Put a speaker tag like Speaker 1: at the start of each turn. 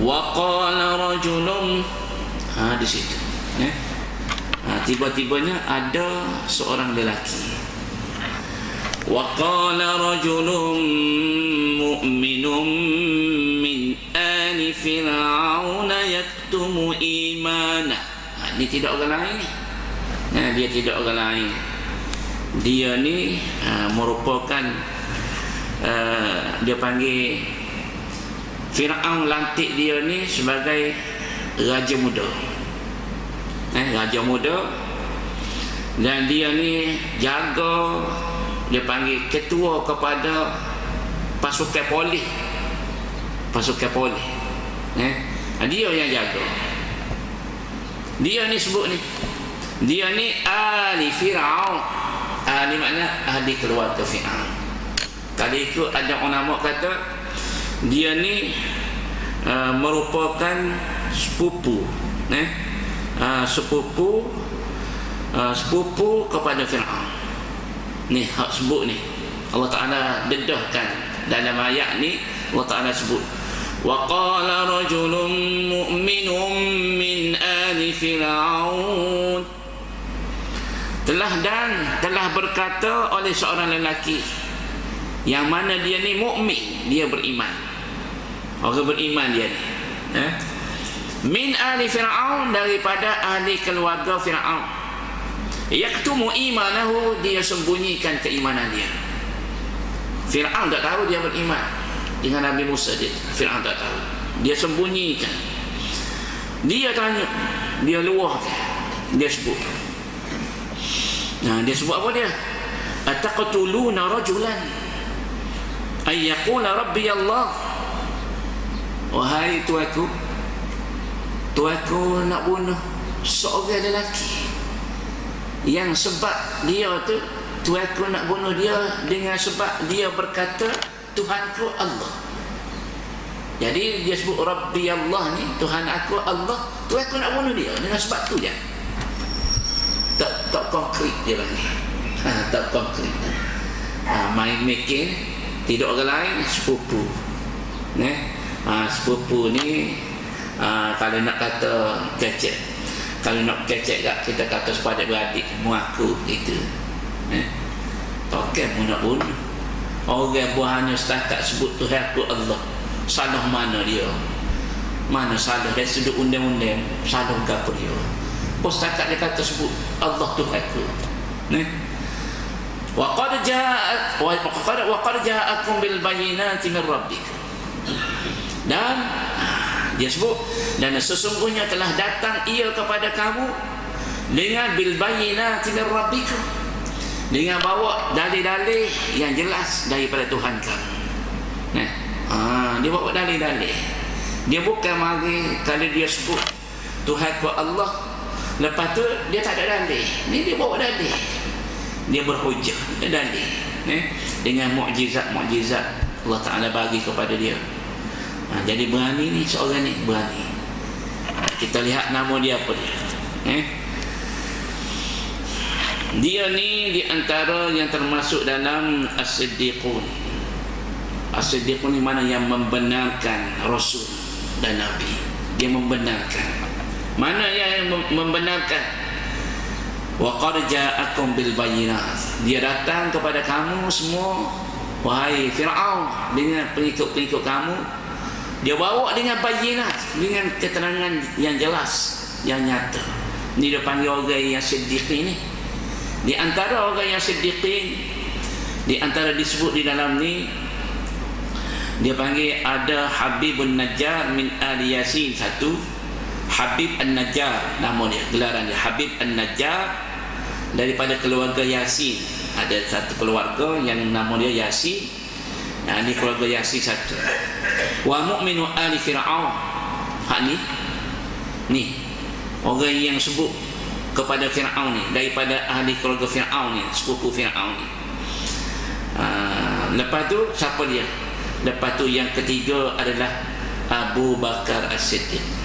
Speaker 1: wa qala rajulun. Ha di situ ya. Ha, tiba-tibanya ada seorang lelaki. Wa qala rajulun mu'minun min ali fir'aun yaktumu imana ha, ini tidak orang lain ha, dia tidak orang lain. Dia ni ha, merupakan uh, dia panggil Fir'aun lantik dia ni sebagai raja muda. Eh, raja muda. Dan dia ni jaga dia panggil ketua kepada pasukan polis pasukan polis eh, dia yang jaga. Dia ni sebut ni. Dia ni ahli Fir'aun. Ahli makna ahli keluarga Fir'aun. Kali itu ada ulama kata dia ni uh, merupakan sepupu eh? Uh, sepupu uh, sepupu kepada Firaun. Ni hak sebut ni. Allah Taala dedahkan dalam ayat ni Allah Taala sebut wa qala rajulun mu'minun min ali fir'aun. Telah dan telah berkata oleh seorang lelaki yang mana dia ni mukmin dia beriman orang beriman dia ni eh? min ahli fir'aun daripada ahli keluarga fir'aun. Yaktumu imanahu dia sembunyikan keimanan dia. Fir'aun tak tahu dia beriman. Dengan Nabi Musa dia fir'aun tak tahu. Dia sembunyikan. Dia tanya dia luahkan dia sebut. Nah dia sebut apa dia? Ataqtuluna rajulan. Ay yaqula rabbi Allah Wahai tuaku Tuaku nak bunuh Seorang lelaki Yang sebab dia tu Tuaku nak bunuh dia Dengan sebab dia berkata Tuhanku Allah. Jadi dia sebut Rabbi Allah ni Tuhan aku Allah. Tuaku nak bunuh dia Dengan sebab tu je. Tak, tak konkret dia bagi ha, Tak konkret ha, Main making Tidak orang lain Sepupu. Nih ha, sepupu ni ha, kalau nak kata kecek kalau nak kecek tak kita kata sepadat beradik mengaku itu eh? takkan pun nak bunuh orang buahnya setakat sebut Tuhan aku Allah salah mana dia mana salah dari sudut undang-undang salah gapa dia pun setakat dia kata sebut Allah Tuhan aku eh? وقد جاء وقد وقد جاءكم بالبينات من ربكم dan dia sebut dan sesungguhnya telah datang ia kepada kamu dengan bil bayyinati min rabbikum dengan bawa dalil-dalil yang jelas daripada Tuhan kamu. Nah ha, dia bawa dalil-dalil dia bukan mari kalau dia sebut Tuhan ku Allah. Lepas tu dia tak ada dalil ni dia bawa dalil dia berhujah dia dalil nah dengan mukjizat-mukjizat Allah Taala bagi kepada dia ha, jadi berani ni seorang ni berani. Kita lihat nama dia apa dia. Eh? dia ni di antara yang termasuk dalam as-siddiqun. As-siddiqun ni mana yang membenarkan rasul dan nabi. Dia membenarkan. Mana yang membenarkan? Wa qad ja'akum bil bayyinat. Dia datang kepada kamu semua. Wahai fir'aun dengan pengikut-pengikut kamu dia bawa dengan bayinat dengan keterangan yang jelas yang nyata. Ni dia panggil orang yang siddiqin ni. Di antara orang yang siddiqin di antara disebut di dalam ni dia panggil ada Habibun Najjar min Ali Yasin. Satu Habib An-Najjar nama dia gelaran dia. Habib An-Najjar daripada keluarga Yasin. Ada satu keluarga yang nama dia Yasin nah, ini keluarga Yasin satu. Wa mu'minu ali fir'aun. Hak ni? Ni. Orang yang sebut kepada Fir'aun ni daripada ahli keluarga Fir'aun ni sepupu Fir'aun ni. Uh, lepas tu siapa dia? Lepas tu yang ketiga adalah Abu Bakar As-Siddiq